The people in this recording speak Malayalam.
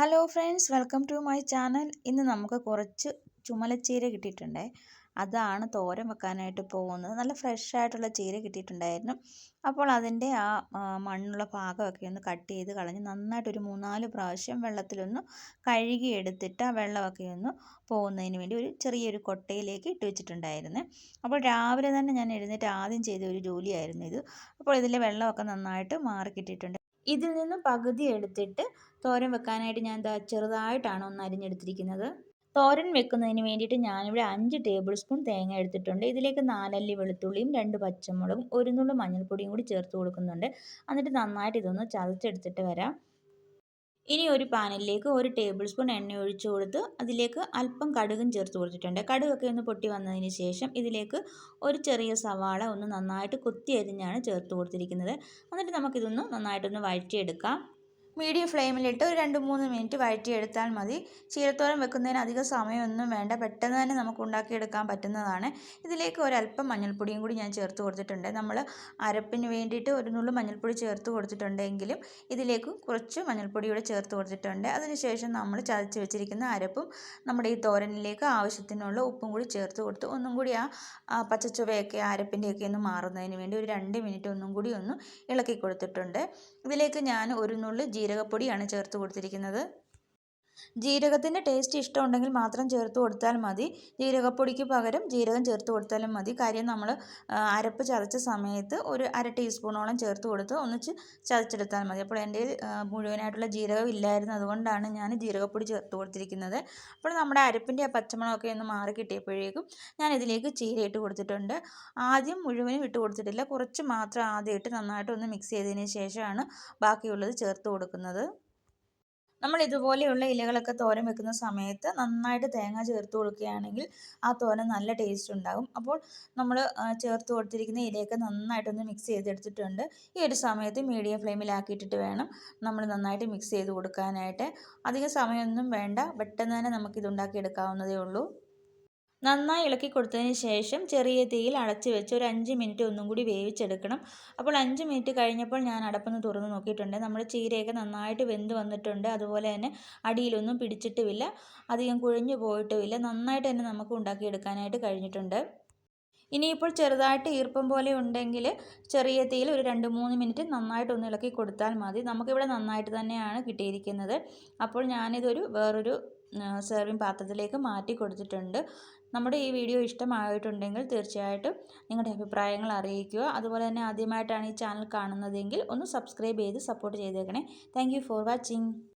Hello friends welcome to my channel ഇന്ന് നമുക്ക് കുറച്ച് ചുമലച്ചീര കിട്ടിയിട്ടുണ്ട്. അതാണ് തോരൻ വെക്കാനായിട്ട് പോകുന്നത്. നല്ല ഫ്രഷ് ആയിട്ടുള്ള ചീര കിട്ടിയിട്ടുണ്ടായിരുന്നു. അപ്പോൾ അതിന്റെ ആ മണ്ണുള്ള ഭാഗമൊക്കെ ഒന്ന് കട്ട് ചെയ്ത് കളഞ്ഞ് നന്നായിട്ട് ഒരു മൂന്നാൽ പ്രാവശ്യം വെള്ളത്തിലൊന്ന് കഴുകി എടുത്തിട്ട് ആ വെള്ളമൊക്കെ ഒന്ന് പോകുന്നതിന് വേണ്ടി ഒരു ചെറിയൊരു കൊട്ടയിലേക്ക് ഇട്ട് വെച്ചിട്ടുണ്ടായിരുന്നു. അപ്പോൾ രാവിലെ തന്നെ ഞാൻ എഴുന്നേറ്റ് ആദ്യം ചെയ്ത ഒരു ജോലിയായിരുന്നു ഇത്. അപ്പോൾ ഇതിലെ വെള്ളമൊക്കെ നന്നായിട്ട് മാറി കിട്ടിയിട്ടുണ്ട് ഇതിൽ നിന്ന് പകുതി എടുത്തിട്ട് തോരൻ വെക്കാനായിട്ട് ഞാൻ എന്താ ചെറുതായിട്ടാണ് ഒന്ന് അരിഞ്ഞെടുത്തിരിക്കുന്നത്. തോരൻ വെക്കുന്നതിന് വേണ്ടിയിട്ട് ഞാനിവിടെ അഞ്ച് ടേബിൾ സ്പൂൺ തേങ്ങ എടുത്തിട്ടുണ്ട്. ഇതിലേക്ക് നാലല്ലി വെളുത്തുള്ളിയും രണ്ട് പച്ചമുളകും ഒരു നുള്ളു മഞ്ഞൾപ്പൊടിയും കൂടി ചേർത്ത് കൊടുക്കുന്നുണ്ട്. എന്നിട്ട് നന്നായിട്ട് ഇതൊന്ന് ചതച്ചെടുത്തിട്ട് വരാം. ഇനി ഒരു പാനിലേക്ക് ഒരു ടേബിൾ സ്പൂൺ എണ്ണ ഒഴിച്ചു കൊടുത്ത് അതിലേക്ക് അല്പം കടുകും ചേർത്ത് കൊടുത്തിട്ടുണ്ട്. കടുകൊക്കെ ഒന്ന് പൊട്ടി വന്നതിന് ശേഷം ഇതിലേക്ക് ഒരു ചെറിയ സവാള ഒന്ന് നന്നായിട്ട് കൊത്തി അരിഞ്ഞാണ് ചേർത്ത് കൊടുത്തിരിക്കുന്നത്. എന്നിട്ട് നമുക്കിതൊന്ന് നന്നായിട്ടൊന്ന് വഴറ്റിയെടുക്കാം. മീഡിയം ഫ്ലെയിമിലിട്ട് ഒരു രണ്ട് മൂന്ന് മിനിറ്റ് വഴറ്റിയെടുത്താൽ മതി. ചീരത്തോരൻ വെക്കുന്നതിന് അധികം സമയമൊന്നും വേണ്ട. പെട്ടെന്ന് തന്നെ നമുക്ക് ഉണ്ടാക്കിയെടുക്കാൻ പറ്റുന്നതാണ്. ഇതിലേക്ക് ഒരല്പം മഞ്ഞൾപ്പൊടിയും കൂടി ഞാൻ ചേർത്ത് കൊടുത്തിട്ടുണ്ട്. നമ്മൾ അരപ്പിന് വേണ്ടിയിട്ട് ഒരു നുള്ളു മഞ്ഞൾപ്പൊടി ചേർത്ത് കൊടുത്തിട്ടുണ്ടെങ്കിലും ഇതിലേക്ക് കുറച്ച് മഞ്ഞൾപ്പൊടി കൂടെ ചേർത്ത് കൊടുത്തിട്ടുണ്ട്. അതിനുശേഷം നമ്മൾ ചതച്ച് വെച്ചിരിക്കുന്ന അരപ്പും നമ്മുടെ ഈ തോരനിലേക്ക് ആവശ്യത്തിനുള്ള ഉപ്പും കൂടി ചേർത്ത് കൊടുത്ത് ഒന്നും കൂടി ആ പച്ചച്ചുവയൊക്കെ അരപ്പിന്റെയൊക്കെ ഒന്ന് മാറുന്നതിന് വേണ്ടി ഒരു രണ്ട് മിനിറ്റ് ഒന്നും കൂടി ഒന്ന് ഇളക്കി കൊടുത്തിട്ടുണ്ട്. ഇതിലേക്ക് ഞാൻ ഒരു നുള്ളു ജീരകപ്പൊടിയാണ് ചേർത്ത് കൊടുത്തിരിക്കുന്നത്. ജീരകത്തിന്റെ ടേസ്റ്റ് ഇഷ്ടമുണ്ടെങ്കിൽ മാത്രം ചേർത്ത് കൊടുത്താൽ മതി. ജീരകപ്പൊടിക്ക് പകരം ജീരകം ചേർത്ത് കൊടുത്താലും മതി. കാര്യം നമ്മൾ അരപ്പ് ചതച്ച സമയത്ത് ഒരു അര ടീസ്പൂണോളം ചേർത്ത് കൊടുത്ത് ഒന്നിച്ച് ചതച്ചെടുത്താൽ മതി. അപ്പോൾ എന്റെ മുഴുവനായിട്ടുള്ള ജീരകം ഇല്ലായിരുന്നു അതുകൊണ്ടാണ് ഞാൻ ജീരകപ്പൊടി ചേർത്ത് കൊടുത്തിരിക്കുന്നത്. അപ്പോൾ നമ്മുടെ അരപ്പിന്റെ ആ പച്ചമുളകൊക്കെ ഒന്ന് മാറി കിട്ടിയപ്പോഴേക്കും ഞാൻ ഇതിലേക്ക് ചീര ഇട്ട് കൊടുത്തിട്ടുണ്ട്. ആദ്യം മുഴുവനും ഇട്ട് കൊടുത്തിട്ടില്ല. കുറച്ച് മാത്രം ആദ്യം ഇട്ട് നന്നായിട്ട് ഒന്ന് മിക്സ് ചെയ്തതിന് ശേഷമാണ് ബാക്കിയുള്ളത് ചേർത്ത് കൊടുക്കുന്നത്. നമ്മൾ ഇതുപോലെയുള്ള ഇലകളൊക്കെ തോരൻ വെക്കുന്ന സമയത്ത് നന്നായിട്ട് തേങ്ങ ചേർത്ത് കൊടുക്കുകയാണെങ്കിൽ ആ തോരൻ നല്ല ടേസ്റ്റ് ഉണ്ടാകും. അപ്പോൾ നമ്മൾ ചേർത്ത് കൊടുത്തിരിക്കുന്ന ഇലയൊക്കെ നന്നായിട്ടൊന്ന് മിക്സ് ചെയ്തെടുത്തിട്ടുണ്ട്. ഈ ഒരു സമയത്ത് മീഡിയം ഫ്ലെയിമിലാക്കിയിട്ടിട്ട് വേണം നമ്മൾ നന്നായിട്ട് മിക്സ് ചെയ്ത് കൊടുക്കാനായിട്ട്. അധികം സമയമൊന്നും വേണ്ട. പെട്ടെന്ന് തന്നെ നമുക്കിത് ഉണ്ടാക്കിയെടുക്കാവുന്നതേ ഉള്ളൂ. നന്നായി ഇളക്കി കൊടുത്തതിന് ശേഷം ചെറിയ തീയിൽ അടച്ച് വെച്ച് ഒരു അഞ്ച് മിനിറ്റ് ഒന്നും കൂടി വേവിച്ചെടുക്കണം. അപ്പോൾ അഞ്ച് മിനിറ്റ് കഴിഞ്ഞപ്പോൾ ഞാൻ അടപ്പൊന്ന് തുറന്ന് നോക്കിയിട്ടുണ്ട്. നമ്മുടെ ചീരയൊക്കെ നന്നായിട്ട് വെന്ത് വന്നിട്ടുണ്ട്. അതുപോലെ തന്നെ അടിയിലൊന്നും പിടിച്ചിട്ടുമില്ല. അധികം കുഴഞ്ഞു പോയിട്ടുമില്ല. നന്നായിട്ട് തന്നെ നമുക്ക് ഉണ്ടാക്കിയെടുക്കാനായിട്ട് കഴിഞ്ഞിട്ടുണ്ട്. ഇനിയിപ്പോൾ ചെറുതായിട്ട് ഈർപ്പം പോലെ ഉണ്ടെങ്കിൽ ചെറിയ തീയിൽ ഒരു രണ്ട് മൂന്ന് മിനിറ്റ് നന്നായിട്ട് ഒന്ന് ഇളക്കി കൊടുത്താൽ മതി. നമുക്കിവിടെ നന്നായിട്ട് തന്നെയാണ് കിട്ടിയിരിക്കുന്നത്. അപ്പോൾ ഞാനിതൊരു വേറൊരു സെർവിങ് പാത്രത്തിലേക്ക് മാറ്റി കൊടുത്തിട്ടുണ്ട്. നമ്മുടെ ഈ വീഡിയോ ഇഷ്ടമായിട്ടുണ്ടെങ്കിൽ തീർച്ചയായിട്ടും നിങ്ങളുടെ അഭിപ്രായങ്ങൾ അറിയിക്കുക. അതുപോലെ തന്നെ ആദ്യമായിട്ടാണ് ഈ ചാനൽ കാണുന്നതെങ്കിൽ ഒന്ന് സബ്സ്ക്രൈബ് ചെയ്ത് സപ്പോർട്ട് ചെയ്തേക്കണേ. Thank for watching